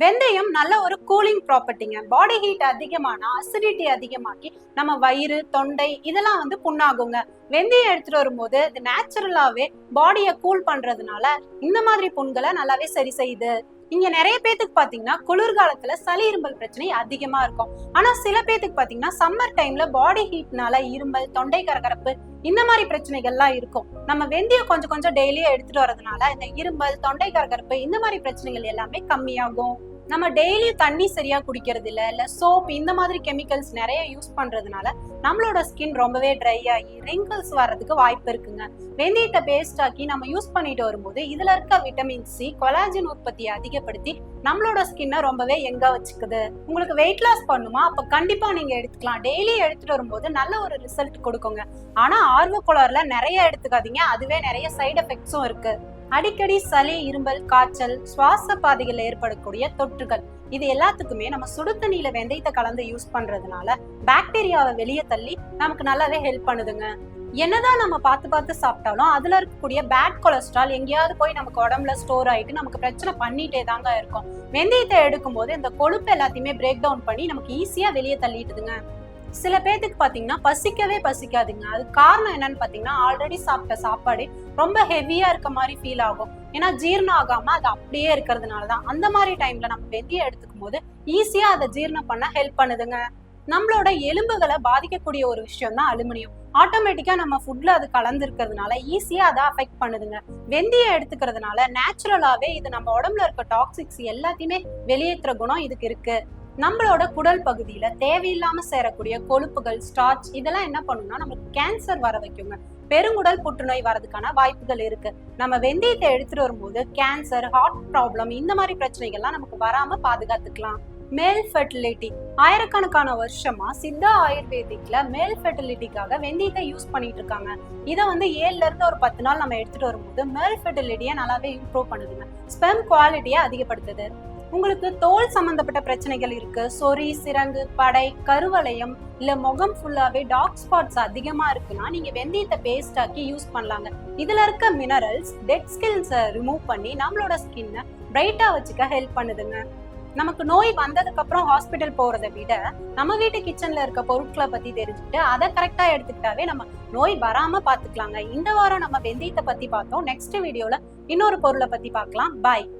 வெந்தயம் நல்ல ஒரு கூலிங் ப்ராப்பர்ட்டிங்க பாடி ஹீட் அதிகமான அசிடிட்டி அதிகமாக்கி நம்ம வயிறு தொண்டை இதெல்லாம் வந்து புண்ணாகுங்க. வெந்தயம் எடுத்துட்டு வரும்போது இது நேச்சுரலாவே பாடியை கூல் பண்றதுனால இந்த மாதிரி புண்களை நல்லாவே சரி செய்யுது. இங்க நிறைய பேத்துக்கு பாத்தீங்கன்னா குளிர்காலத்துல சளி இருமல் பிரச்சனை அதிகமா இருக்கும். ஆனா சில பேத்துக்கு பாத்தீங்கன்னா சம்மர் டைம்ல பாடி ஹீட்னால இருமல் தொண்டை கரகரப்பு இந்த மாதிரி பிரச்சனைகள்லாம் இருக்கும். நம்ம வெந்தயம் கொஞ்சம் கொஞ்சம் டெய்லியும் எடுத்துட்டு வரதுனால இந்த இரும்பல் தொண்டை கரகரப்பு இந்த மாதிரி பிரச்சனைகள் எல்லாமே கம்மியாகும். நம்ம டெய்லி தண்ணி சரியா குடிக்கிறது இல்ல இல்ல சோப் இந்த மாதிரி கெமிக்கல்ஸ் நிறைய யூஸ் பண்றதுனால நம்மளோட ஸ்கின் ரொம்பவே ட்ரை ஆகி ரிங்கிள்ஸ் வர்றதுக்கு வாய்ப்பு இருக்குங்க. வெந்தயத்தை பேஸ்ட் ஆக்கி நம்ம யூஸ் பண்ணிட்டு வரும்போது இதுல இருக்க விட்டமின் சி கொலாஜின் உற்பத்தியை அதிகப்படுத்தி நம்மளோட ஸ்கின்னை ரொம்பவே எங்க வச்சுக்குது. உங்களுக்கு வெயிட் லாஸ் பண்ணுமா? அப்ப கண்டிப்பா நீங்க எடுத்துக்கலாம். டெய்லி எடுத்துட்டு வரும்போது நல்ல ஒரு ரிசல்ட் கொடுக்குங்க. ஆனா ஆர்வ குளர்ல நிறைய எடுத்துக்காதீங்க. அதுவே நிறைய சைடு எஃபெக்ட்ஸும் இருக்கு. அடிக்கடி சளி இரும்பல் காய்ச்சல் சுவாச பாதையில் ஏற்படக்கூடிய தொற்றுகள். இது எல்லாத்துக்குமே நம்ம சுடு தண்ணியில வெந்தயத்தை கலந்து யூஸ் பண்றதுனால பாக்டீரியாவை வெளியே தள்ளி நமக்கு நல்லாவே ஹெல்ப் பண்ணுதுங்க. என்னதான் நம்ம பார்த்து பார்த்து சாப்பிட்டாலும் அதுல இருக்கக்கூடிய பேட் கொலஸ்ட்ரால் எங்கேயாவது போய் நமக்கு உடம்புல ஸ்டோர் ஆயிட்டு நமக்கு பிரச்சனை பண்ணிட்டே தாங்க இருக்கும். வெந்தயத்தை எடுக்கும்போது இந்த கொழுப்பு எல்லாத்தையுமே பிரேக் டவுன் பண்ணி நமக்கு ஈஸியா வெளியே தள்ளிட்டுதுங்க. சில பேர்த்துக்கு பார்த்தீங்கன்னா பசிக்கவே பசிக்காதுங்க. அது காரணம் என்னன்னு பார்த்தீங்கன்னா ஆல்ரெடி சாப்பிட்ட சாப்பாடு ரொம்ப ஹெவியாக இருக்க மாதிரி ஃபீல் ஆகும். ஏன்னா ஜீரணம் ஆகாம அது அப்படியே இருக்கிறதுனால தான் அந்த மாதிரி டைம்ல நம்ம வெந்தயம் எடுத்துக்கும் போது ஈஸியா அதை ஜீரணம் பண்ண ஹெல்ப் பண்ணுதுங்க. நம்மளோட எலும்புகளை பாதிக்கக்கூடிய ஒரு விஷயம் தான் அலுமினியம் ஆட்டோமேட்டிக்கா நம்ம ஃபுட்ல அது கலந்துருக்கிறதுனால ஈஸியா அதை அஃபெக்ட் பண்ணுதுங்க. வெந்தயம் எடுத்துக்கிறதுனால நேச்சுரலாவே இது நம்ம உடம்புல இருக்க டாக்ஸிக்ஸ் எல்லாத்தையுமே வெளியேற்றுற குணம் இதுக்கு இருக்கு. நம்மளோட குடல் பகுதியில தேவையில்லாம சேரக்கூடிய கொழுப்புகள் ஸ்டார்ச் இதெல்லாம் என்ன பண்ணும்னா நமக்கு கேன்சர் வர வைக்குங்க. பெருங்குடல் புற்றுநோய் வரதுக்கான வாய்ப்புகள் இருக்கு. நம்ம வெந்தயத்தை எடுத்துட்டு வரும்போது கேன்சர் ஹார்ட் ப்ராப்ளம் இந்த மாதிரி பிரச்சனைகள்லாம் நமக்கு வராம பாதுகாத்துக்கலாம். மேல் ஃபெர்டிலிட்டி ஆயிரக்கணக்கான வருஷமா சித்தா ஆயுர்வேதிக்ல மேல் ஃபெர்டிலிட்டிக்காக வெந்தயத்தை யூஸ் பண்ணிட்டு இருக்காங்க. இதை வந்து ஏழுல இருந்து ஒரு பத்து நாள் நம்ம எடுத்துட்டு வரும்போது மேல் ஃபெர்டிலிட்டியை நல்லாவே இம்ப்ரூவ் பண்ணுதுங்க. ஸ்பெம் குவாலிட்டியை அதிகப்படுத்துது. உங்களுக்கு தோல் சம்பந்தப்பட்ட பிரச்சனைகள் இருக்கு. சொறி சிறங்கு படை கருவளையம் இல்ல முகம் ஃபுல்லாவே டார்க் ஸ்பாட்ஸ் அதிகமா இருக்குன்னா நீங்க வெந்தயத்தை பேஸ்ட் ஆக்கி யூஸ் பண்ணலாங்க. இதுல இருக்க மினரல்ஸ் டெட் ஸ்கில்ஸை ரிமூவ் பண்ணி நம்மளோட ஸ்கின்னை பிரைட்டா வச்சுக்க ஹெல்ப் பண்ணுதுங்க. நமக்கு நோய் வந்ததுக்கு அப்புறம் ஹாஸ்பிட்டல் போறதை விட நம்ம வீட்டு கிச்சன்ல இருக்க பொருட்களை பத்தி தெரிஞ்சுக்கிட்டு அதை கரெக்டா எடுத்துக்கிட்டாவே நம்ம நோய் வராம பாத்துக்கலாங்க இந்த வாரம் நம்ம வெந்தயத்தை பத்தி பார்த்தோம். நெக்ஸ்ட் வீடியோல இன்னொரு பொருளை பத்தி பார்க்கலாம். பாய்